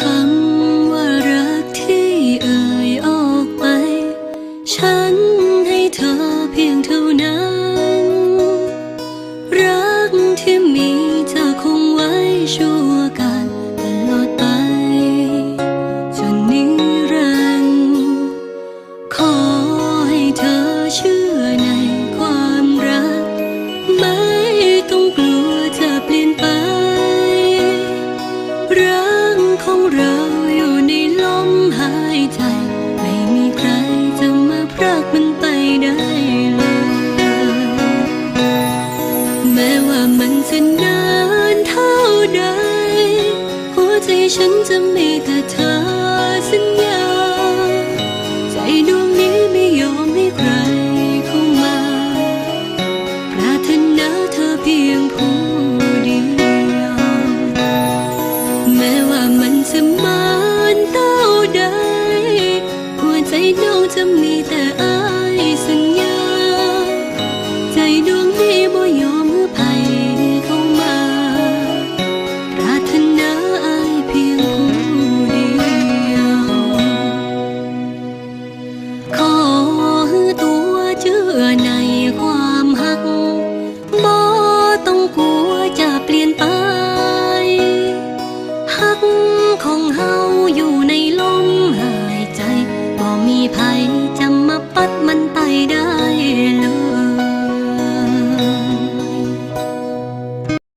คำว่ารักที่เอ่ยออกไป ฉันให้เธอเพียงเท่านั้น มันจะนานเท่าใด หัวใจฉันจะมีแต่เธอสัญญา ใจดวงนี้ไม่ยอมให้ใครเข้ามา ปรารถนาเธอเพียงผู้เดียว แม้ว่ามันจะมานเท่าใด หัวใจน้องจะมีแต่อา